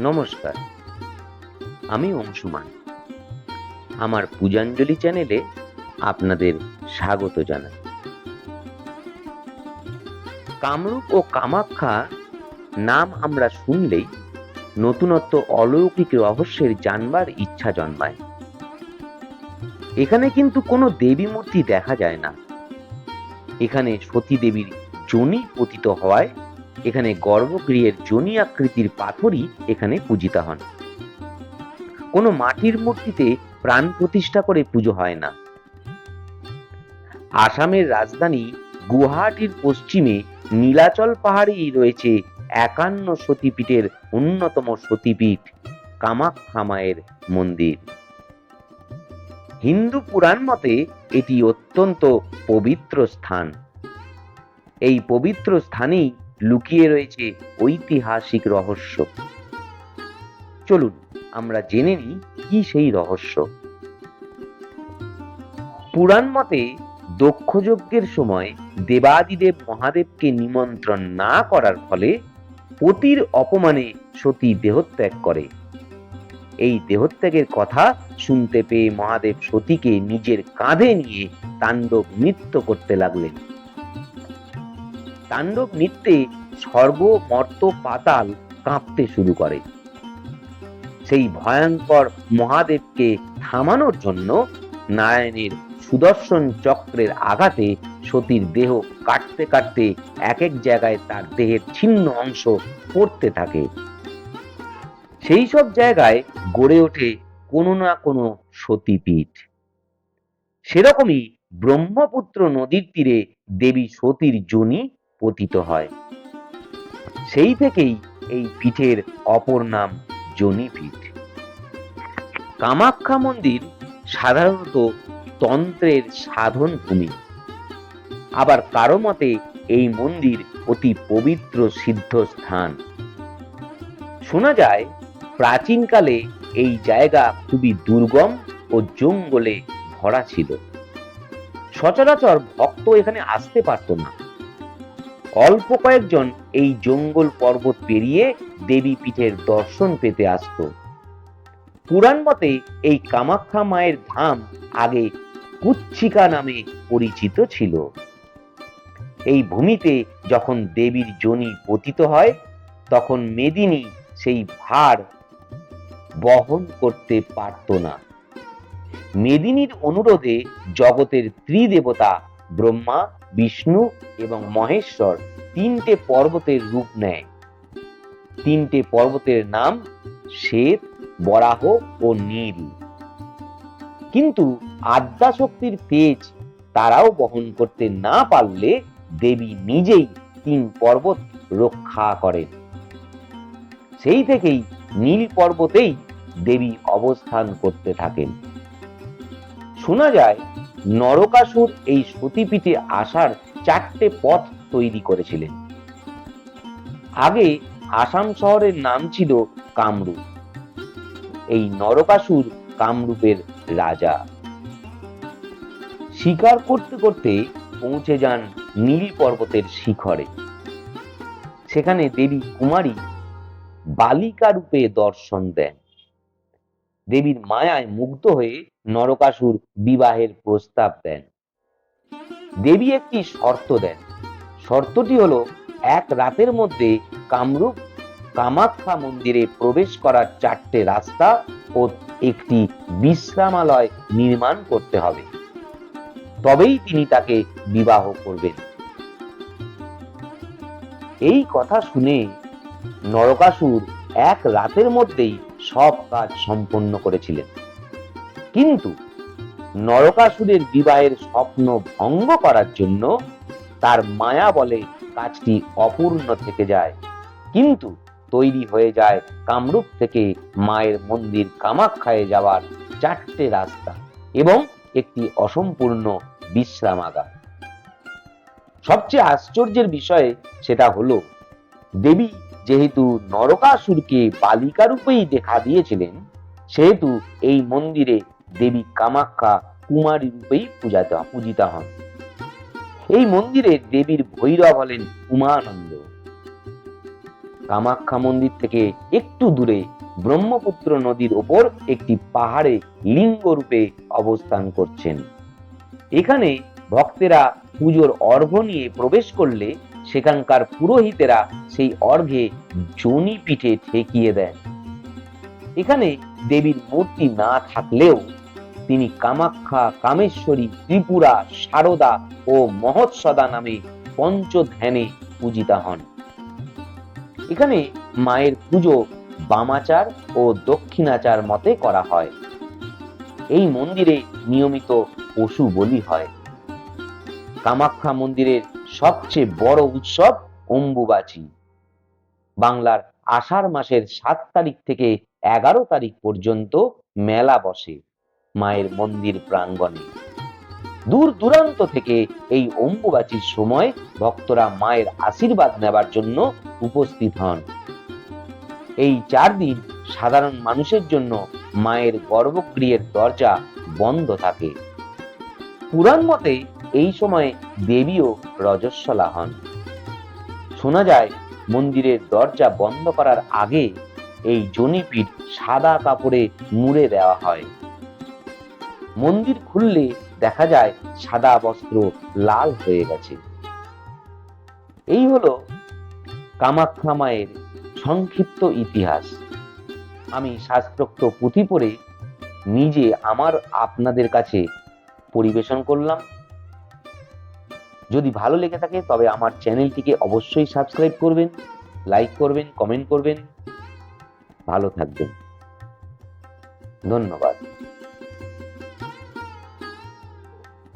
নমস্কার। আমি অংশুমান। আমার পূজাঞ্জলি চ্যানেলে আপনাদের স্বাগত জানাই। কামরূপ ও কামাখ্যা নাম আমরা শুনলেই নতুনত্ব অলৌকিক রহস্যের জানবার ইচ্ছা জন্মায়। এখানে কিন্তু কোনো দেবী মূর্তি দেখা যায় না। এখানে সতী দেবীর জনি পতিত হওয়ায় এখানে গর্ভগৃহের জনি আকৃতির পাথরই এখানে পূজিতা হন। কোনো মাটির মূর্তিতে প্রাণ প্রতিষ্ঠা করে পুজো হয় না। আসামের রাজধানী গুয়াহাটির পশ্চিমে নীলাচল পাহাড়েই রয়েছে একান্ন সতীপীঠের অন্যতম সতীপীঠ কামাখ্যা মায়ের মন্দির। হিন্দু পুরাণ মতে এটি অত্যন্ত পবিত্র স্থান। এই পবিত্র স্থানেই লুকিয়ে রয়েছে ঐতিহাসিক রহস্য। চলুন, আমরা জেনে নিই কি সেই রহস্য। পুরাণ মতে দক্ষযজ্ঞের সময় দেবাদিদেব মহাদেবকে নিমন্ত্রণ না করার ফলে পতির অপমানে সতী দেহত্যাগ করে। এই দেহত্যাগের কথা শুনতে পেয়ে মহাদেব সতীকে নিজের কাঁধে নিয়ে তাণ্ডব নৃত্য করতে লাগলেন। তাণ্ডব নৃত্যে স্বর্গ, মর্ত, পাতাল কাঁপতে শুরু করে। সেই ভয়ঙ্কর মহাদেবকে থামানোর জন্য নারায়ণের সুদর্শন চক্রের আঘাতে সতীর দেহ কাটতে কাটতে এক এক জায়গায় তার দেহের ছিন্ন অংশ পড়তে থাকে। সেই সব জায়গায় গড়ে ওঠে কোনো না কোনো সতীপীঠ। সেরকমই ব্রহ্মপুত্র নদীর তীরে দেবী সতীর জনি পতিত হয়। সেই থেকেই এই পীঠের অপর নাম জনিপীঠ। কামাখ্যা মন্দির সাধারণত তন্ত্রের সাধন ভূমি আবার কারও মতে এই মন্দির অতি পবিত্র সিদ্ধ স্থান। শোনা যায়, প্রাচীনকালে এই জায়গা খুবই দুর্গম ও জঙ্গলে ভরা ছিল। সচরাচর ভক্ত এখানে আসতে পারত না। অল্প কয়েকজন এই জঙ্গল পর্বত পেরিয়ে দেবী পীঠের দর্শন পেতে আসত। পুরাণ মতে এই কামাখ্যা মায়ের ধাম আগে কুচ্ছিকা নামে পরিচিত ছিল। এই ভূমিতে যখন দেবীর জনি পতিত হয়, তখন মেদিনী সেই ভার বহন করতে পারত না। মেদিনীর অনুরোধে জগতের ত্রিদেবতা ব্রহ্মা বিষ্ণু এবং মহেশ্বর তিনটে পর্বতের রূপ নেয়। তিনটে পর্বতের নাম শ্বেত, বরাহ ও নীল। কিন্তু আদ্যাশক্তির তেজ তারাও বহন করতে না পারলে দেবী নিজেই তিন পর্বত রক্ষা করেন। সেই থেকেই নীল পর্বতেই দেবী অবস্থান করতে থাকেন। শোনা যায় নরকাসুর এই সতীপীঠে আসার চারটে পথ তৈরি করেছিলেন। আগে আসাম শহরের নাম ছিল কামরূপ। এই নরকাসুর কামরূপের রাজা। শিকার করতে করতে পৌঁছে যান নীল পর্বতের শিখরে। সেখানে দেবী কুমারী বালিকা রূপে দর্শন দেন। দেবীর মায়ায় মুগ্ধ হয়ে নরকাসুর বিবাহের প্রস্তাব দেন। দেবী একটি শর্ত দেন। শর্তটি হলো, এক রাতের মধ্যে কামরূপ কামাখ্যা মন্দিরে প্রবেশ করার চারটে রাস্তা ও একটি বিশ্রামালয় নির্মাণ করতে হবে। তবেই তিনি তাকে বিবাহ করবেন। এই কথা শুনে নরকাসুর এক রাতের মধ্যেই সব কাজ সম্পন্ন করেছিলেন। কিন্তু নরকাসুরের বিবাহের স্বপ্ন ভঙ্গ করার জন্য তার মায়া বলে কাজটি অপূর্ণ থেকে যায়। কিন্তু তৈরি হয়ে যায় কামরূপ থেকে মায়ের মন্দির কামাখ্যায় যাওয়ার চারটে রাস্তা এবং একটি অসম্পূর্ণ বিশ্রামাগার। সবচেয়ে আশ্চর্যের বিষয়ে সেটা হলো, দেবী যেহেতু নরকাসুরকে বালিকা রূপেই দেখা দিয়েছিলেন, সেহেতু এই মন্দিরে দেবী কামাখ্যা কুমারী রূপেই পূজাতে, পূজিতা হন। এই মন্দিরে দেবীর ভৈরব হলেন উমানন্দ। কামাখ্যা মন্দির থেকে একটু দূরে ব্রহ্মপুত্র নদীর ওপর একটি পাহাড়ে লিঙ্গ রূপে অবস্থান করছেন। এখানে ভক্তেরা পুজোর অর্ঘ্য নিয়ে প্রবেশ করলে সেখানকার পুরোহিতেরা সেই অর্ঘ্যে জনি পিঠে ঠেকিয়ে দেন। এখানে দেবীর মূর্তি না থাকলেও তিনি কামাখ্যা, কামেশ্বরী, ত্রিপুরা, সারদা ও মহৎসদা নামে পঞ্চধ্যানে পূজিতা হন। এখানে মায়ের পুজো বামাচার ও দক্ষিণাচার মতে করা হয়। এই মন্দিরে নিয়মিত পশু বলি হয়। কামাখ্যা মন্দিরের সবচেয়ে বড় উৎসব অম্বুবাচী। বাংলার আষাঢ় মাসের সাত তারিখ থেকে এগারো তারিখ পর্যন্ত মেলা বসে মায়ের মন্দির প্রাঙ্গণে। দূর দূরান্ত থেকে এই অম্বুবাচীর সময় ভক্তরা মায়ের আশীর্বাদ নেবার জন্য উপস্থিত হন। এই চার দিন সাধারণ মানুষের জন্য মায়ের গর্ভগৃহের দরজা বন্ধ থাকে। পুরাণ মতে এই সময়ে দেবীও রজস্বলা হন। শোনা যায়, মন্দিরের দরজা বন্ধ করার আগে এই জনিপীঠ সাদা কাপড়ে মুড়ে দেওয়া হয়। মন্দির খুললে দেখা যায় সাদা বস্ত্র লাল হয়ে গেছে। এই হলো কামাখ্যা মায়ের সংক্ষিপ্ত ইতিহাস। আমি শাস্ত্রোক্ত পুঁথি পড়ে নিজে আমার আপনাদের কাছে পরিবেশন করলাম। যদি ভালো লেগে থাকে, তবে আমার চ্যানেলটিকে অবশ্যই সাবস্ক্রাইব করবেন, লাইক করবেন, কমেন্ট করবেন। ভালো থাকবেন। ধন্যবাদ।